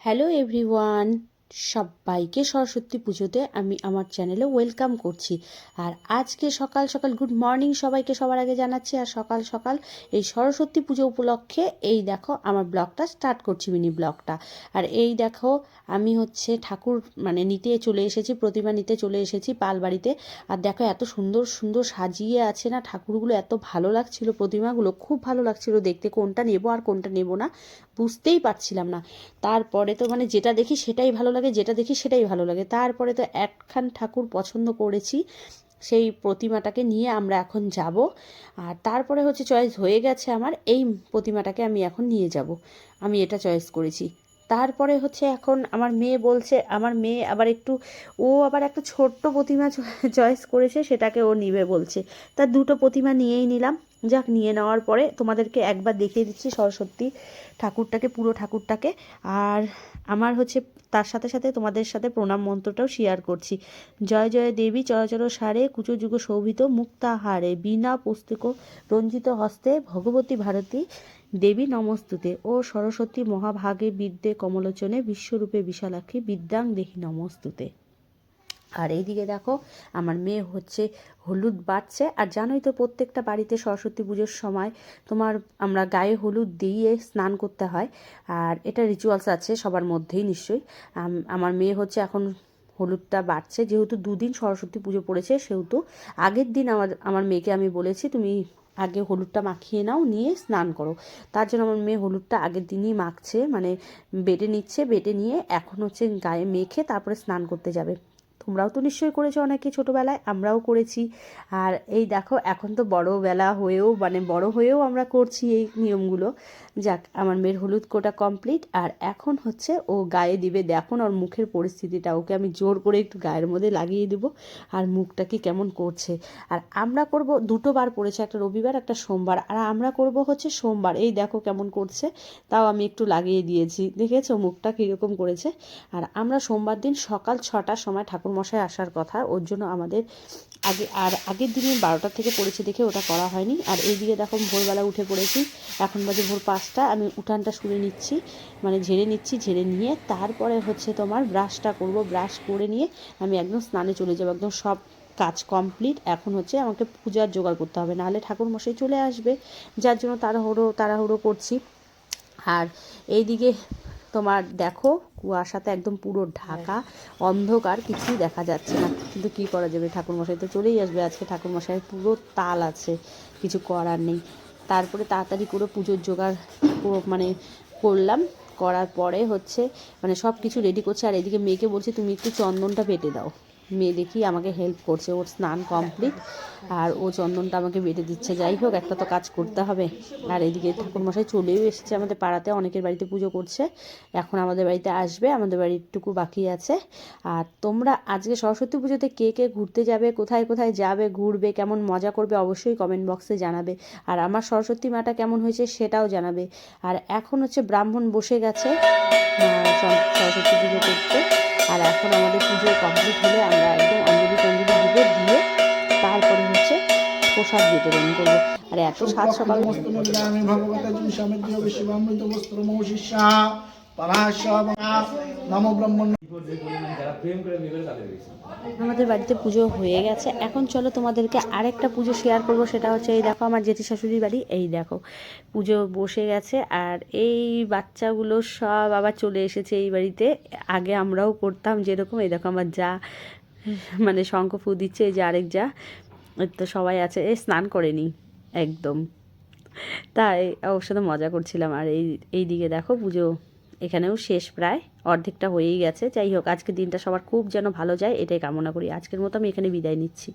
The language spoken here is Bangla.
হ্যালো এভরিওয়ান, সবাইকে সরস্বতী পুজোতে আমি আমার চ্যানেলে ওয়েলকাম করছি। আর আজকে সকাল সকাল, গুড মর্নিং সবাইকে সবার আগে জানাচ্ছি। আর সকাল সকাল এই সরস্বতী পুজো উপলক্ষে এই দেখো আমার ব্লগটা স্টার্ট করছি, মিনি ব্লগটা। আর এই দেখো আমি হচ্ছে ঠাকুর মানে নিতে চলে এসেছি, প্রতিমা নিতে চলে এসেছি পালবাড়িতে। আর দেখো এত সুন্দর সুন্দর সাজিয়ে আছে না ঠাকুরগুলো, এত ভালো লাগছিল প্রতিমাগুলো, খুব ভালো লাগছিল দেখতে কোনটা নেব আর কোনটা নেব না। বুঝতেই পারছিলাম না। তারপরে তো মানে যেটা দেখি সেটাই ভালো লাগে, যেটা দেখি সেটাই ভালো লাগে। তারপরে তো একখান ঠাকুর পছন্দ করেছি, সেই প্রতিমাটাকে নিয়ে আমরা এখন যাব। আর তারপরে হচ্ছে চয়েস হয়ে গেছে আমার, এই প্রতিমাটাকে আমি এখন নিয়ে যাব। আমি এটা চয়েস করেছি। তারপরে হচ্ছে এখন আমার মেয়ে বলছে, আমার মেয়ে আবার একটু, ও আবার একটা ছোট্ট প্রতিমা চয়েস করেছে, সেটাকে ও নিবে বলছে। তা দুটো প্রতিমা নিয়েই নিলাম। যাক, নিয়ে নেওয়ার পরে তোমাদেরকে একবার দেখিয়ে দিচ্ছি সরস্বতী ঠাকুরটাকে, পুরো ঠাকুরটাকে। আর আমার হচ্ছে তার সাথে সাথে তোমাদের সাথে প্রণাম মন্ত্রটাও শেয়ার করছি। জয় জয় দেবী চরাচর সারে, কুচো, যুগ, শোভিত মুক্তাহারে বিনা পুস্তক রঞ্জিত হস্তে, ভগবতী ভারতী, দেবী নমস্তুতে। ও সরস্বতী মহাভাগে বিদ্যে কমলোচনে, বিশ্বরূপে বিশালাক্ষী, বিদ্যাং দেহি নমস্তুতে। আর এইদিকে দেখো, আমার মেয়ে হচ্ছে হলুদ বাড়ছে। আর জানোই তো প্রত্যেকটা বাড়িতে সরস্বতী পুজোর সময় তোমার আমরা গায়ে হলুদ দিয়ে স্নান করতে হয়। আর এটা রিচুয়ালস আছে সবার মধ্যেই নিশ্চয়ই। আমার মেয়ে হচ্ছে এখন হলুদটা বাড়ছে। যেহেতু দুদিন সরস্বতী পুজো পড়েছে, সেহেতু আগের দিন আমার আমার মেয়েকে আমি বলেছি, তুমি আগে হলুদটা মাখিয়ে নাও, নিয়ে স্নান করো। তার জন্য আমার মেয়ে হলুদটা আগের দিনই মাখছে মানে বেটে নিচ্ছে, বেটে নিয়ে এখন হচ্ছে গায়ে মেখে তারপরে স্নান করতে যাবে। তোমরাও তো নিশ্চয়ই করেছ অনেকে ছোটোবেলায়, আমরাও করেছি। আর এই দেখো, এখন তো বড় বেলা হয়েও মানে বড় হয়েও আমরা করছি এই নিয়মগুলো। যাক, আমার মেয়ের হলুদ কোটা কমপ্লিট আর এখন হচ্ছে ও গায়ে দিবে, দেখো ওর মুখের পরিস্থিতিটা, ওকে আমি জোর করে একটু গায়ের মধ্যে লাগিয়ে দেব, আর মুখটা কি কেমন করছে। আর আমরা করব, দুটো বার পড়েছে, একটা রবিবার, একটা সোমবার, আর আমরা করব হচ্ছে সোমবার, এই দেখো কেমন করছে, তাও আমি একটু লাগিয়ে দিয়েছি, দেখেছ মুখটা কীরকম করেছে? আর আমরা সোমবার দিন সকাল ছটার সময় ঠাকুরমশাই আসার কথা, ওর জন্য আমাদের আগে, আর আগের দিনে বারোটা থেকে পড়েছে দেখে ওটা করা হয়নি। আর এইদিকে দেখো, ভোরবেলা উঠে পড়েছি। এখন বাজে ভোর পাঁচটা। আমি উঠানটা শুনে নিচ্ছি মানে ঝেড়ে নিচ্ছি, ঝেড়ে নিয়ে তারপরে হচ্ছে তোমার ব্রাশটা করব। ব্রাশ করে নিয়ে আমি একদম স্নানে চলে যাব। একদম সব কাজ কমপ্লিট। এখন হচ্ছে আমাকে পূজার জোগাড় করতে হবে। নাহলে ঠাকুরমশাই চলে আসবে। যার জন্য তাড়াহুড়ো তাড়াহুড়ো করছি। আর এইদিকে তোমার দেখো, কুয়াশাতে একদম পুরো ঢাকা, অন্ধকার, কিছুই দেখা যাচ্ছে না। কিন্তু কি করা যাবে? ঠাকুরমশাই তো চলেই আসবে আজকে। ঠাকুরমশাইয়ের পুরো তাল আছে, কিছু করার নেই। তারপরে তাড়াতাড়ি করে পুজোর জোগাড় মানে করলাম। করার পরে হচ্ছে মানে সব কিছু রেডি করছে। আর এদিকে মেয়েকে বলছে, তুমি একটু চন্দনটা পেটে দাও। মেয়ে দেখি আমাকে হেল্প করছে, ওর স্নান কমপ্লিট আর ও চন্দনটা আমাকে বেটে দিচ্ছে। যাই হোক, একটা তো কাজ করতে হবে। আর এদিকে ঠাকুরমশাই চলেও এসেছে আমাদের পাড়াতে, অনেকের বাড়িতে পুজো করছে। এখন আমাদের বাড়িতে আসবে, আমাদের বাড়িটুকু বাকি আছে। আর তোমরা আজকে সরস্বতী পুজোতে কে কে ঘুরতে যাবে, কোথায় কোথায় যাবে, ঘুরবে, কেমন মজা করবে, অবশ্যই কমেন্ট বক্সে জানাবে। আর আমার সরস্বতী মাটা কেমন হয়েছে সেটাও জানাবে। আর এখন হচ্ছে ব্রাহ্মণ বসে গেছে সরস্বতী পুজো করতে। আর এখন আমাদের পুজো কমপ্লিট হলে আমরা একদম অঞ্জলি টঞ্জলি দিবে দিয়ে তারপরে হচ্ছে প্রসাদ বিতরণ করব। আর এত সাত সকাল নম ব্রহ্মণ আমাদের বাড়িতে পুজো হয়ে গেছে। এখন চলো তোমাদেরকে আরেকটা পুজো শেয়ার করব, সেটা হচ্ছে এই দেখো আমার জেঠি শাশুড়ির বাড়ি। এই দেখো, পুজো বসে গেছে আর এই বাচ্চাগুলো সব আবার চলে এসেছে এই বাড়িতে। আগে আমরাও করতাম যেরকম, এই দেখো আমার যা মানে শঙ্খ ফু দিচ্ছে, এই যে আরেক যা তো সবাই আছে। এই স্নান করেনি একদম। তাই ওর সাথে মজা করছিলাম। আর এই এই দিকে দেখো পুজো এখানেও শেষ প্রায়, অর্ধেকটা হয়েই গেছে। যাই হোক আজকে দিনটা সবার খুব যেন ভালো যায়, এটাই কামনা করি। আজকের মতো আমি এখানে বিদায় নিচ্ছি।